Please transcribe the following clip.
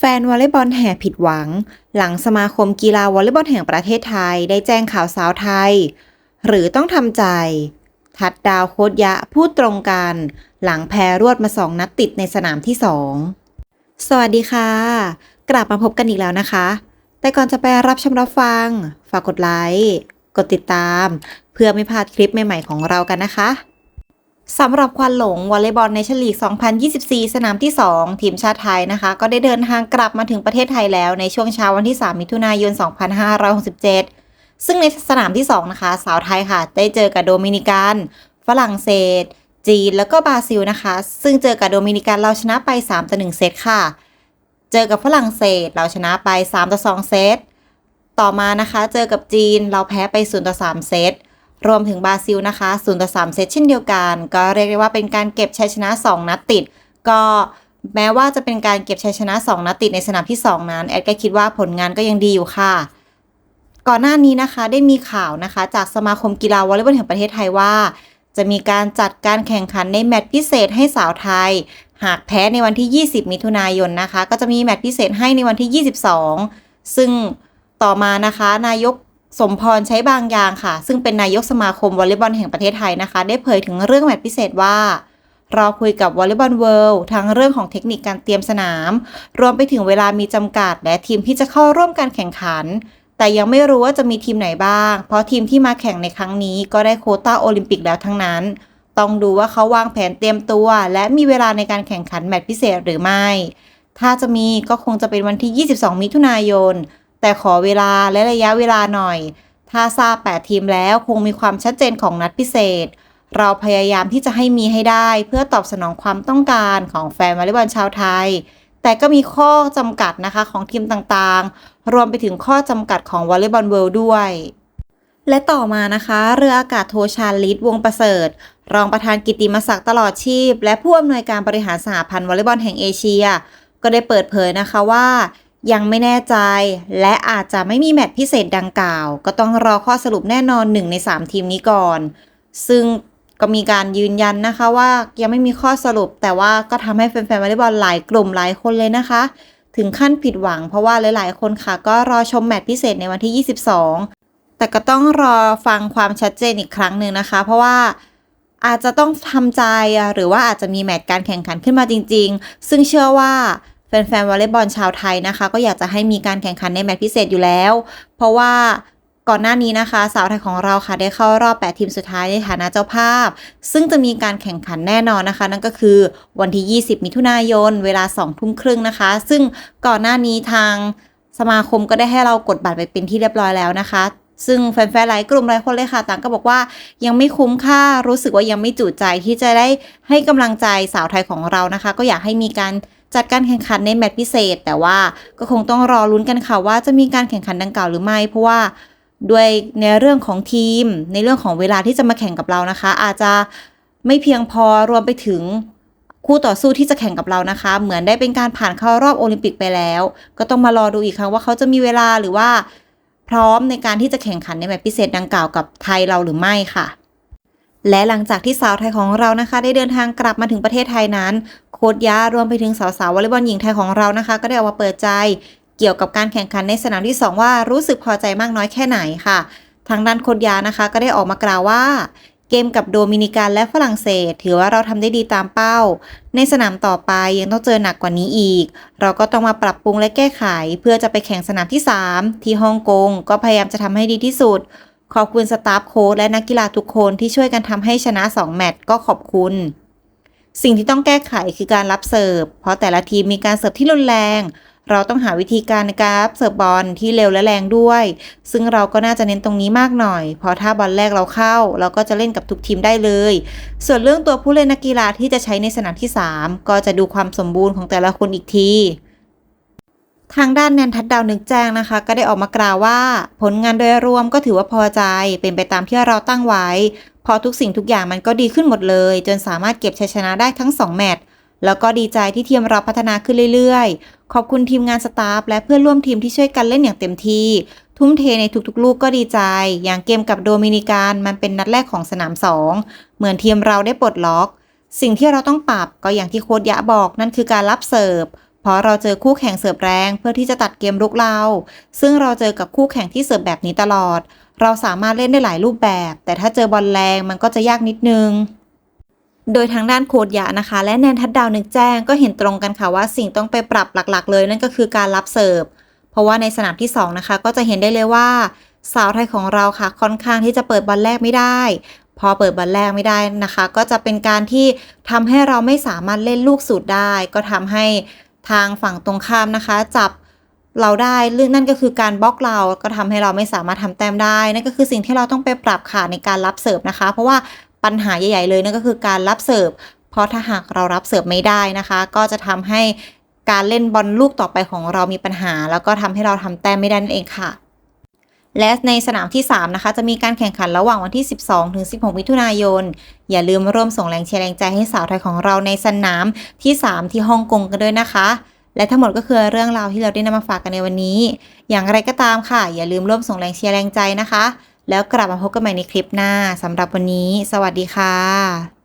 แฟนวอลเลย์บอลแห่ผิดหวัง หลังสมาคมกีฬาวอลเลย์บอลแห่งประเทศไทยได้แจ้งข่าวสาวไทย หรือต้องทำใจ ทัดดาวโคตยะพูดตรงกัน หลังแพ้รวดมาสองนัดติดในสนามที่สองสวัสดีค่ะ กลับมาพบกันอีกแล้วนะคะ แต่ก่อนจะไปรับชมรับฟัง ฝากกดไลค์กดติดตาม เพื่อไม่พลาดคลิปใหม่ ๆ ของเรากันนะคะ สำหรับควันหลงวอลเลย์บอลในชลีก 2024 สนามที่ 2 ทีมชาติไทยนะคะ ก็ได้เดินทางกลับมาถึงประเทศไทยแล้วในช่วงเช้าวันที่ 3 มิถุนายน 2567 ซึ่งในสนามที่ 2 นะคะ สาวไทยค่ะ ได้เจอกับโดมินิกัน ฝรั่งเศส จีน แล้วก็บราซิลนะคะ ซึ่งเจอกับโดมินิกันเราชนะไป 3 ต่อ 1 เซตค่ะ เจอกับฝรั่งเศสเราชนะไป 3 ต่อ 2 เซต ต่อมานะคะ เจอกับจีนเราแพ้ไป 0 ต่อ 3 เซต รวมถึงบราซิลนะคะ0ต่อ3เซตเช่นเดียวกัน ก็เรียกได้ว่าเป็นการเก็บชัยชนะ 2 นัดติด ก็แม้ว่าจะเป็นการเก็บชัยชนะ 2 นัดติดในสนามที่ 2 นั้น แอดก็คิดว่าผลงานก็ยังดีอยู่ค่ะ ก่อนหน้านี้นะคะได้มีข่าวนะคะ จากสมาคมกีฬาวอลเลย์บอลแห่งประเทศไทยว่า จะมีการจัดการแข่งขันในแมตช์พิเศษให้สาวไทย หากแพ้ในวันที่ 20 มิถุนายนนะคะ ก็จะมีแมตช์พิเศษให้ในวันที่ 22 ซึ่งต่อมานะคะ นายก สมพรใช้บางอย่างค่ะ ซึ่งเป็นนายกสมาคมวอลเลย์บอลแห่งประเทศไทยนะคะ ได้เผยถึงเรื่องแมตช์พิเศษว่าเราคุยกับวอลเลย์บอลเวิลด์ทั้งเรื่องของเทคนิคการเตรียมสนาม รวมไปถึงเวลามีจำกัด และทีมที่จะเข้าร่วมการแข่งขัน แต่ยังไม่รู้ว่าจะมีทีมไหนบ้าง เพราะทีมที่มาแข่งในครั้งนี้ก็ได้โคต้าโอลิมปิกแล้วทั้งนั้น ต้องดูว่าเขาวางแผนเตรียมตัว และมีเวลาในการแข่งขันแมตช์พิเศษหรือไม่ ถ้าจะมีก็คงจะเป็นวันที่ 22 มิถุนายน แต่ขอเวลาและระยะเวลาหน่อย ถ้าทราบ 8 ทีมแล้วคงมีความชัดเจนของนัดพิเศษ เราพยายามที่จะให้มีให้ได้เพื่อตอบสนองความต้องการของแฟนวอลเลย์บอลชาวไทย แต่ก็มีข้อจำกัดนะคะของทีมต่างๆ รวมไปถึงข้อจำกัดของวอลเลย์บอลเวิลด์ด้วยและต่อมานะคะ เรืออากาศโทชาลิตวงประเสริฐ รองประธานกิตติมศักดิ์ตลอดชีพ และผู้อำนวยการบริหารสหพันธ์วอลเลย์บอลแห่งเอเชีย ก็ได้เปิดเผยนะคะว่า ยังไม่แน่ใจ และอาจจะไม่มีแมตช์พิเศษดังกล่าว ก็ต้องรอข้อสรุปแน่นอน1ใน 3 ทีมนี้ก่อน ซึ่งก็มีการยืนยันนะคะว่ายังไม่มีข้อสรุป แต่ว่าก็ทำให้แฟนๆวอลเลย์บอลหลายกลุ่มหลายคนเลยนะคะ ถึงขั้นผิดหวัง เพราะว่าหลายๆ คนค่ะ ก็รอชมแมตช์พิเศษในวันที่ 22 แต่ก็ต้องรอฟังความชัดเจนอีกครั้งหนึ่งนะคะ เพราะว่าอาจจะต้องทำใจหรือว่าอาจจะมีแมตช์การแข่งขันขึ้นมาจริง ๆ ซึ่งเชื่อว่า แฟนๆวอลเลย์บอลชาวไทยนะคะ ก็อยากจะให้มีการแข่งขันในแมตช์พิเศษอยู่แล้ว เพราะว่าก่อนหน้านี้นะคะ สาวไทยของเราค่ะได้เข้ารอบ 8 ทีมสุดท้ายในฐานะเจ้าภาพ ซึ่งจะมีการแข่งขันแน่นอนนะคะ นั่นก็คือวันที่ 20 มิถุนายน เวลา 2 ทุ่มครึ่งนะคะ ซึ่งก่อนหน้านี้ทางสมาคมก็ได้ให้เรากดบัตรไปเป็นที่เรียบร้อยแล้วนะคะ ซึ่งแฟนๆหลายกลุ่มหลายคนเลยค่ะ ต่างก็บอกว่ายังไม่คุ้มค่ารู้สึกว่ายังไม่จุใจที่จะได้ให้กำลังใจสาวไทยของเรานะคะ ก็อยากให้มีการ จัดการแข่งขันในแมตช์พิเศษ แต่ว่าก็คงต้องรอลุ้นกันค่ะว่าจะมีการแข่งขันดังกล่าวหรือไม่ เพราะว่าด้วยในเรื่องของทีม ในเรื่องของเวลาที่จะมาแข่งกับเรานะคะ อาจจะไม่เพียงพอรวมไปถึงคู่ต่อสู้ที่จะแข่งกับเรานะคะ เหมือนได้เป็นการผ่านเข้ารอบโอลิมปิกไปแล้ว ก็ต้องมารอดูอีกครั้งว่าเขาจะมีเวลาหรือว่า พร้อมในการที่จะแข่งขันในแมตช์พิเศษดังกล่าวกับไทยเราหรือไม่ค่ะและหลังจากที่สาวไทยของเรานะคะ ได้เดินทางกลับมาถึงประเทศไทยนั้น โค้ชยารวมไปถึงสาวๆวอลเลย์บอลหญิงไทยของเรานะคะ ก็ได้ออกมาเปิดใจเกี่ยวกับการแข่งขันในสนามที่ 2 ว่ารู้สึกพอใจมากน้อยแค่ไหนค่ะ ทางด้านโค้ชยานะคะ ก็ได้ออกมากล่าวว่า เกมกับโดมินิกันและฝรั่งเศส ถือว่าเราทำได้ดีตามเป้า ในสนามต่อไปยังต้องเจอหนักกว่านี้อีก เราก็ต้องมาปรับปรุงและแก้ไข เพื่อจะไปแข่งสนามที่ 3 ที่ฮ่องกงก็พยายามจะทำให้ดีที่สุดขอบคุณสตาฟโค้ชและนักกีฬาทุกคนที่ช่วยกันทำให้ชนะ 2 แมตช์ก็ขอบคุณ สิ่งที่ต้องแก้ไขคือการรับเสิร์ฟ เพราะแต่ละทีมมีการเสิร์ฟที่รุนแรง เราต้องหาวิธีการในการรับเสิร์ฟบอลที่เร็วและแรงด้วย ซึ่งเราก็น่าจะเน้นตรงนี้มากหน่อย เพราะถ้าบอลแรกเราเข้า เราก็จะเล่นกับทุกทีมได้เลย ส่วนเรื่องตัวผู้เล่นนักกีฬาที่จะใช้ในสนามที่ 3 ก็จะดูความสมบูรณ์ของแต่ละคนอีกที ทางด้านแนนทัดดาวนึกแจ้งนะคะ ก็ได้ออกมากล่าวว่า ผลงานโดยรวมก็ถือว่าพอใจ เป็นไปตามที่เราตั้งไว้ พอทุกสิ่งทุกอย่างมันก็ดีขึ้นหมดเลย จนสามารถเก็บชัยชนะได้ทั้ง 2 แมตช์แล้วก็ดีใจที่ทีมเราพัฒนาขึ้นเรื่อยๆ ขอบคุณทีมงานสตาฟและเพื่อนร่วมทีมที่ช่วยกันเล่นอย่างเต็มที่ ทุ่มเทในทุกๆ ลูกก็ดีใจ อย่างเกมกับโดมินิกันมันเป็นนัดแรกของสนาม 2 เหมือนทีมเราได้ปลดล็อก สิ่งที่เราต้องปรับก็อย่างที่โค้ชยะบอกนั่นคือการรับเสิร์ฟ เพราะเราเจอคู่แข่งเสิร์ฟแรงเพื่อที่จะตัดเกมรุกเรา ซึ่งเราเจอกับคู่แข่งที่เสิร์ฟแบบนี้ตลอด เราสามารถเล่นได้หลายรูปแบบ แต่ถ้าเจอบอลแรงมันก็จะยากนิดนึงโดยทางด้านโคดยะนะคะ และแนนทัดดาวนึกแจ้งก็เห็นตรงกันค่ะว่าสิ่งต้องไปปรับหลักๆ เลยนั่นก็คือการรับเสิร์ฟ เพราะว่าในสนามที่สองนะคะ ก็จะเห็นได้เลยว่า สาวไทยของเราค่ะค่อนข้างที่จะเปิดบอลแรกไม่ได้ พอเปิดบอลแรกไม่ได้นะคะ ก็จะเป็นการที่ทำให้เราไม่สามารถเล่นลูกสูตรได้ ก็ทำให้ ทางฝั่งตรงข้ามนะคะ จับเราได้เรื่องนั่นก็คือการบล็อกเราก็ทำให้เราไม่สามารถทำแต้มได้นั่นก็คือสิ่งที่เราต้องไปปรับค่ะในการรับเสิร์ฟนะคะ เพราะว่าปัญหาใหญ่ ๆ เลยนั่นก็คือการรับเสิร์ฟเพราะถ้าหากเรารับเสิร์ฟไม่ได้นะคะ ก็จะทำให้การเล่นบอลลูกต่อไปของเรามีปัญหา แล้วก็ทำให้เราทำแต้มไม่ได้นั่นเองค่ะ และในสนามที่ 3 นะคะ จะมีการแข่งขันระหว่างวันที่ 12 ถึง 16 มิถุนายน อย่าลืมร่วมส่งแรงเชียร์แรงใจให้สาวไทยของเราในสนามที่ 3 ที่ฮ่องกงกันด้วยนะคะ และทั้งหมดก็คือเรื่องราวที่เราได้นำมาฝากกันในวันนี้ อย่างไรก็ตามค่ะ อย่าลืมร่วมส่งแรงเชียร์แรงใจนะคะ แล้วกลับมาพบกันใหม่ในคลิปหน้าสำหรับวันนี้ สวัสดีค่ะ